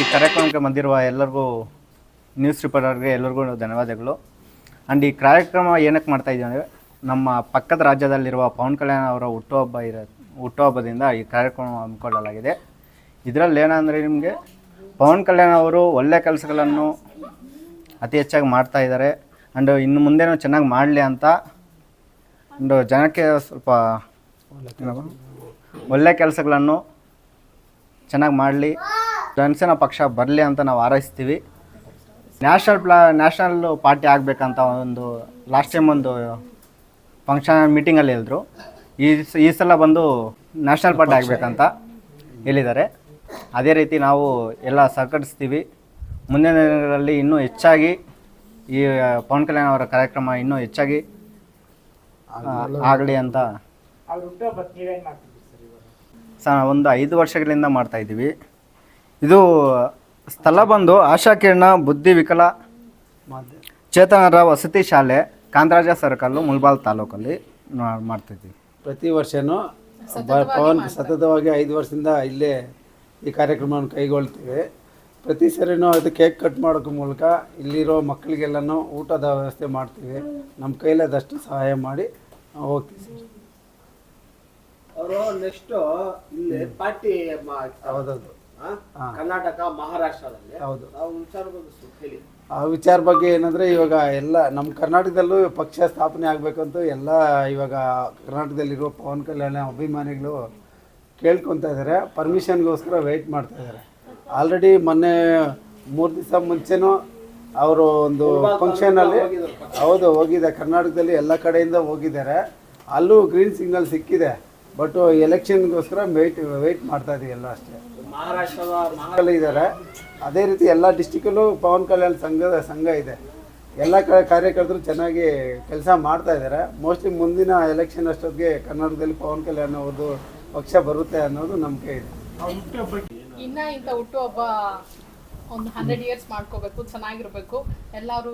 ಈ ಕಾರ್ಯಕ್ರಮಕ್ಕೆ ಬಂದಿರುವ ಎಲ್ಲರಿಗೂ ನ್ಯೂಸ್ ರಿಪೋರ್ಟರ್ಗೆ ಎಲ್ಲರಿಗೂ ಧನ್ಯವಾದಗಳು. ಆ್ಯಂಡ್ ಈ ಕಾರ್ಯಕ್ರಮ ಏನಕ್ಕೆ ಮಾಡ್ತಾ ಇದ್ದೀವಿ ಅಂದರೆ ನಮ್ಮ ಪಕ್ಕದ ರಾಜ್ಯದಲ್ಲಿರುವ ಪವನ್ ಕಲ್ಯಾಣ್ ಅವರ ಹುಟ್ಟುಹಬ್ಬ ಇರೋ ಹುಟ್ಟುಹಬ್ಬದಿಂದ ಈ ಕಾರ್ಯಕ್ರಮ ಹಮ್ಮಿಕೊಳ್ಳಲಾಗಿದೆ. ಇದರಲ್ಲಿ ಏನಂದರೆ ನಿಮಗೆ ಪವನ್ ಕಲ್ಯಾಣ್ ಅವರು ಒಳ್ಳೆ ಕೆಲಸಗಳನ್ನು ಅತಿ ಹೆಚ್ಚಾಗಿ ಮಾಡ್ತಾ ಇದ್ದಾರೆ. ಆ್ಯಂಡ್ ಇನ್ನು ಮುಂದೇನೂ ಚೆನ್ನಾಗಿ ಮಾಡಲಿ ಅಂತ ಆ್ಯಂಡ್ ಜನಕ್ಕೆ ಸ್ವಲ್ಪ ಒಳ್ಳೆಯ ಒಳ್ಳೆ ಕೆಲಸಗಳನ್ನು ಚೆನ್ನಾಗಿ ಮಾಡಲಿ. ಜನಸೇನಾ ಪಕ್ಷ ಬರಲಿ ಅಂತ ನಾವು ಹಾರೈಸ್ತೀವಿ. ನ್ಯಾಷನಲ್ ಪ್ಲಾ ನ್ಯಾಷನಲ್ ಪಾರ್ಟಿ ಆಗಬೇಕಂತ ಒಂದು ಲಾಸ್ಟ್ ಟೈಮ್ ಒಂದು ಫಂಕ್ಷನ್ ಮೀಟಿಂಗಲ್ಲಿ ಹೇಳಿದ್ರು. ಈ ಸ- ಈ ಸಲ ಬಂದು ನ್ಯಾಷನಲ್ ಪಾರ್ಟಿ ಆಗಬೇಕಂತ ಹೇಳಿದ್ದಾರೆ. ಅದೇ ರೀತಿ ನಾವು ಎಲ್ಲ ಸಹಕರಿಸ್ತೀವಿ. ಮುಂದಿನ ದಿನಗಳಲ್ಲಿ ಇನ್ನೂ ಹೆಚ್ಚಾಗಿ ಈ ಪವನ್ ಕಲ್ಯಾಣ್ ಅವರ ಕಾರ್ಯಕ್ರಮ ಇನ್ನೂ ಹೆಚ್ಚಾಗಿ ಆಗಲಿ. ಅಂತ. ಸರ್ ಒಂದು ಐದು ವರ್ಷಗಳಿಂದ ಮಾಡ್ತಾ ಇದ್ದೀವಿ. ಇದು ಸ್ಥಳ ಬಂದು ಆಶಾಕಿರಣ ಬುದ್ಧಿ ವಿಕಲ ಚೇತನರ ವಸತಿ ಶಾಲೆ ಕಾಂತರಾಜ ಸರ್ಕಲ್ಲು ಮುಲ್ಬಾಲ್ ತಾಲೂಕಲ್ಲಿ ಮಾಡ್ತಿದ್ವಿ. ಪ್ರತಿ ವರ್ಷನೂ ಬ- ಪವನ್ ಸತತವಾಗಿ ಐದು ವರ್ಷದಿಂದ ಇಲ್ಲೇ ಈ ಕಾರ್ಯಕ್ರಮವನ್ನು ಕೈಗೊಳ್ತೀವಿ. ಪ್ರತಿ ಸರಿನೂ ಅದು ಕೇಕ್ ಕಟ್ ಮಾಡೋಕ್ಕೆ ಮೂಲಕ ಇಲ್ಲಿರೋ ಮಕ್ಕಳಿಗೆಲ್ಲನೂ ಊಟದ ವ್ಯವಸ್ಥೆ ಮಾಡ್ತೀವಿ. ನಮ್ಮ ಕೈಲಾದಷ್ಟು ಸಹಾಯ ಮಾಡಿ ಹೋಗ್ತೀವಿ ಸರ್. ಅವರು ನೆಕ್ಸ್ಟು ಇಲ್ಲಿ ಪಾರ್ಟಿ ಹೌದೌದು. ಕರ್ನಾಟಕ ಮಹಾರಾಷ್ಟ್ರದಲ್ಲಿ. ಹೌದು. ಆ ವಿಚಾರ ಬಗ್ಗೆ ಏನಂದ್ರೆ ಇವಾಗ ಎಲ್ಲ ನಮ್ಮ ಕರ್ನಾಟಕದಲ್ಲೂ ಪಕ್ಷ ಸ್ಥಾಪನೆ ಆಗ್ಬೇಕಂತ ಎಲ್ಲ ಇವಾಗ ಕರ್ನಾಟಕದಲ್ಲಿರೋ ಪವನ್ ಕಲ್ಯಾಣ ಅಭಿಮಾನಿಗಳು ಕೇಳ್ಕೊತಾ ಇದ್ದಾರೆ. ಪರ್ಮಿಷನ್ಗೋಸ್ಕರ ವೆಯ್ಟ್ ಮಾಡ್ತಾ ಇದ್ದಾರೆ. ಆಲ್ರೆಡಿ ಮೊನ್ನೆ ಮೂರು ದಿವಸ ಮುಂಚೆನೂ ಅವರು ಒಂದು ಫಂಕ್ಷನಲ್ಲಿ ಹೌದು ಹೋಗಿದೆ. ಕರ್ನಾಟಕದಲ್ಲಿ ಎಲ್ಲ ಕಡೆಯಿಂದ ಹೋಗಿದ್ದಾರೆ. ಅಲ್ಲೂ ಗ್ರೀನ್ ಸಿಗ್ನಲ್ ಸಿಕ್ಕಿದೆ. ಬಟ್ ಎಲೆಕ್ಷನ್ಗೋಸ್ಕರ ವೆಯ್ಟ್ ವೆಯ್ಟ್ ಮಾಡ್ತಾ ಇದೀವಿ ಎಲ್ಲ ಅಷ್ಟೇ. ಮಹಾರಾಷ್ಟ್ರದ ಮಹಾ ಅಲ್ಲಿ ಇದ್ದಾರೆ ಅದೇ ರೀತಿ ಎಲ್ಲ ಡಿಸ್ಟಿಕಲ್ಲೂ ಪವನ್ ಕಲ್ಯಾಣ್ ಸಂಘದ ಸಂಘ ಇದೆ. ಎಲ್ಲ ಕ ಕಾರ್ಯಕರ್ತರು ಚೆನ್ನಾಗಿ ಕೆಲಸ ಮಾಡ್ತಾ ಇದ್ದಾರೆ ಮೋಸ್ಟ್ಲಿ ಮುಂದಿನ ಎಲೆಕ್ಷನ್ ಅಷ್ಟೊತ್ತಿಗೆ ಕರ್ನಾಟಕದಲ್ಲಿ ಪವನ್ ಕಲ್ಯಾಣ್ ಅವ್ರದ್ದು ಪಕ್ಷ ಬರುತ್ತೆ ಅನ್ನೋದು ನಂಬಿಕೆ ಇದೆ. ಇನ್ನ ಇಂಥ ಹುಟ್ಟುಹಬ್ಬ ಒಂದು ಹಂಡ್ರೆಡ್ ಇಯರ್ಸ್ ಮಾಡ್ಕೋಬೇಕು ಚೆನ್ನಾಗಿರ್ಬೇಕು. ಎಲ್ಲರೂ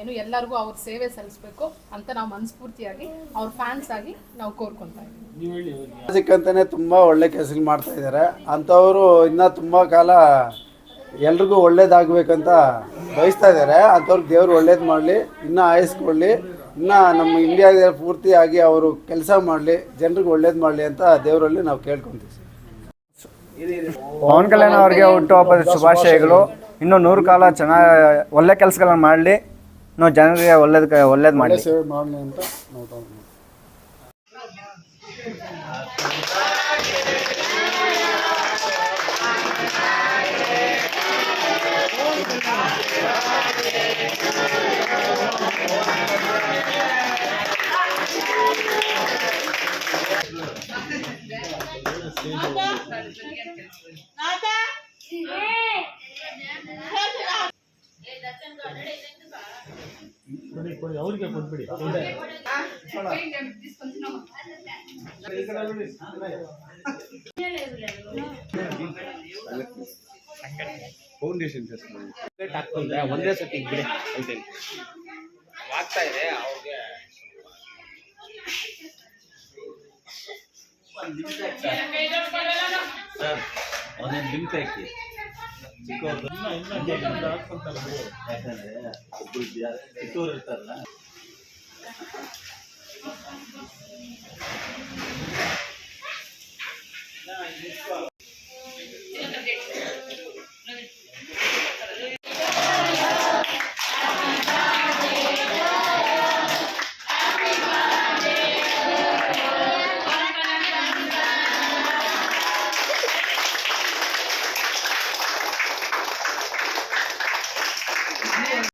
ಏನು ಎಲ್ಲರಿಗೂ ಅವ್ರ ಸೇವೆ ಸಲ್ಲಿಸ್ಬೇಕು ಅಂತ ನಾವು ಮನಸ್ಫೂರ್ತಿಯಾಗಿ ಅವ್ರ ಫ್ಯಾನ್ಸ್ ಆಗಿ ನಾವು ಕೋರ್ಕೊತಾ ಇದ್ದೀವಿ. ಸಿಕ್ಕಂತಾನೆ ತುಂಬ ಒಳ್ಳೆ ಕೆಲಸಗಳು ಮಾಡ್ತಾ ಇದ್ದಾರೆ ಅಂಥವರು ಇನ್ನೂ ತುಂಬ ಕಾಲ ಎಲ್ರಿಗೂ ಒಳ್ಳೇದಾಗಬೇಕಂತ ಬಯಸ್ತಾ ಇದ್ದಾರೆ ಅಂಥವ್ರಿಗೆ ದೇವರು ಒಳ್ಳೇದು ಮಾಡಲಿ ಇನ್ನೂ ಆಯಿಸ್ಕೊಳ್ಳಿ ಇನ್ನೂ ನಮ್ಮ ಇಂಡಿಯಾದ ಪೂರ್ತಿಯಾಗಿ ಅವರು ಕೆಲಸ ಮಾಡಲಿ ಜನರಿಗೆ ಒಳ್ಳೇದು ಮಾಡಲಿ ಅಂತ ದೇವರಲ್ಲಿ ನಾವು ಕೇಳ್ಕೊತೀವಿ ಪವನ್ ಕಲ್ಯಾಣ್ ಅವರಿಗೆ ಹುಟ್ಟುಹಬ್ಬದ ಶುಭಾಶಯಗಳು. ಇನ್ನೂ ನೂರು ಕಾಲ ಚೆನ್ನಾಗಿ ಒಳ್ಳೆ ಕೆಲಸಗಳನ್ನ ಮಾಡಲಿ. ಇನ್ನೂ ಜನರಿಗೆ ಒಳ್ಳೇದು ಒಳ್ಳೇದು ಮಾಡಲಿ. 나다. 나다. 네. ಸೇವೆ ಮಾಡಲಿ ಅಂತ ನಾವು ಹಾಕೊಂಡ್ರೆ ಒಂದೇ ಸತಿ ಬಿಡಿ ಹೇಳ್ತೀನಿ ಆಗ್ತಾ ಇದೆ ಅವ್ರಿಗೆ ಒಂದೊಂದು ಲಿಂಕ್ ಹಾಕಿ ಚಿಕ್ಕವ್ರು ಯಾಕಂದ್ರೆ ಇರ್ತಾರಲ್ಲ